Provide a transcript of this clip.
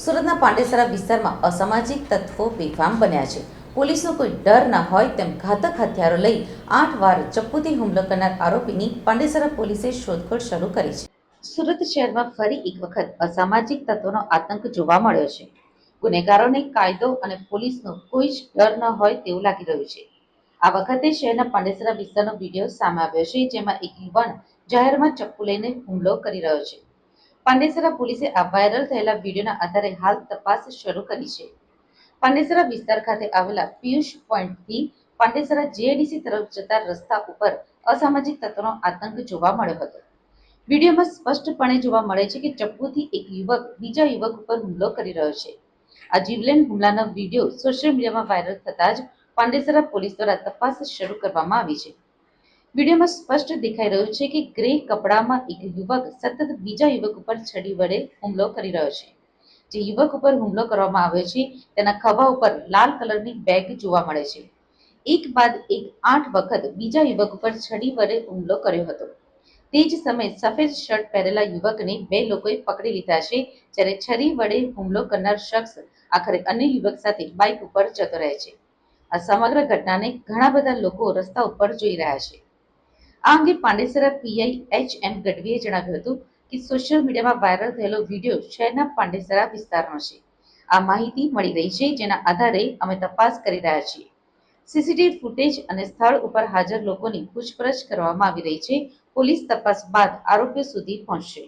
સુરતના પાંડેસરા વિસ્તારમાં અસામાજિક તત્વો બેફામ બન્યા છે. પોલીસનો કોઈ ડર ના હોય તેમ ઘાતક હથિયારો લઈ આઠ વાર ચપ્પુથી હુમલો કરનાર આરોપીની પાંડેસરા પોલીસે શોધખોળ શરૂ કરી છે. સુરત શહેરમાં ફરી એક વખત અસામાજિક તત્વોનો આતંક જોવા મળ્યો છે. ગુનેગારોને કાયદો અને પોલીસનો કોઈ જ ડર ન હોય તેવું લાગી રહ્યું છે. આ વખતે શહેરના પાંડેસરા વિસ્તારનો વીડિયો સામે આવ્યો છે, જેમાં એક યુવાન જાહેરમાં ચપ્પુ લઈને હુમલો કરી રહ્યો છે. પાંડેસરા પોલીસે આ વાયરલ થયેલા વિડીયોના આધારે હાલ તપાસ શરૂ કરી છે. પાંડેસરા વિસ્તાર ખાતે આવેલા પિયુષ પોઈન્ટથી પાંડેસરા જેઆઈડીસી તરફ જતા રસ્તા ઉપર અસામાજિક તત્વોનો આતંક જોવા મળ્યો હતો. વિડીયોમાં સ્પષ્ટપણે જોવા મળે છે કે ચપ્પુથી એક યુવક બીજા યુવક ઉપર હુમલો કરી રહ્યો છે. આ જીવલેન હુમલાનો વીડિયો સોશિયલ મીડિયામાં વાયરલ થતાં જ પાંડેસરા પોલીસ દ્વારા તપાસ શરૂ કરવામાં આવી છે. વિડીયોમાં સ્પષ્ટ દેખાઈ રહ્યું છે કે ગ્રે કપડામાં એક યુવક સતત બીજા યુવક ઉપર છડી વડે હુમલો કરી રહ્યો છે. જે યુવક ઉપર હુમલો કરવામાં આવ્યો છે, તેના ખભા ઉપર લાલ કલરની બેગ જોવા મળે છે. એક બાદ એક આઠ વખત બીજા યુવક ઉપર છડી વડે હુમલો કર્યો હતો. તે જ સમયે સફેદ શર્ટ પહેરેલા યુવકને બે લોકોએ પકડી લીધા છે, જ્યારે છરી વડે હુમલો કરનાર શખ્સ આખરે અન્ય યુવક સાથે બાઇક ઉપર જતો રહે છે. આ સમગ્ર ઘટનાને ઘણા બધા લોકો રસ્તા ઉપર જોઈ રહ્યા છે. આ અંગે પાંડેસરા પીઆઈ એચ એમ ગઢવીએ જણાવ્યું હતું કે સોશિયલ મીડિયામાં વાયરલ થયેલો વીડિયો શહેરના પાંડેસરા વિસ્તારનો છે. આ માહિતી મળી રહી છે જેના આધારે અમે તપાસ કરી રહ્યા છીએ. સીસીટીવી ફૂટેજ અને સ્થળ ઉપર હાજર લોકોની પૂછપરછ કરવામાં આવી રહી છે. પોલીસ તપાસ બાદ આરોપીઓ સુધી પહોંચશે.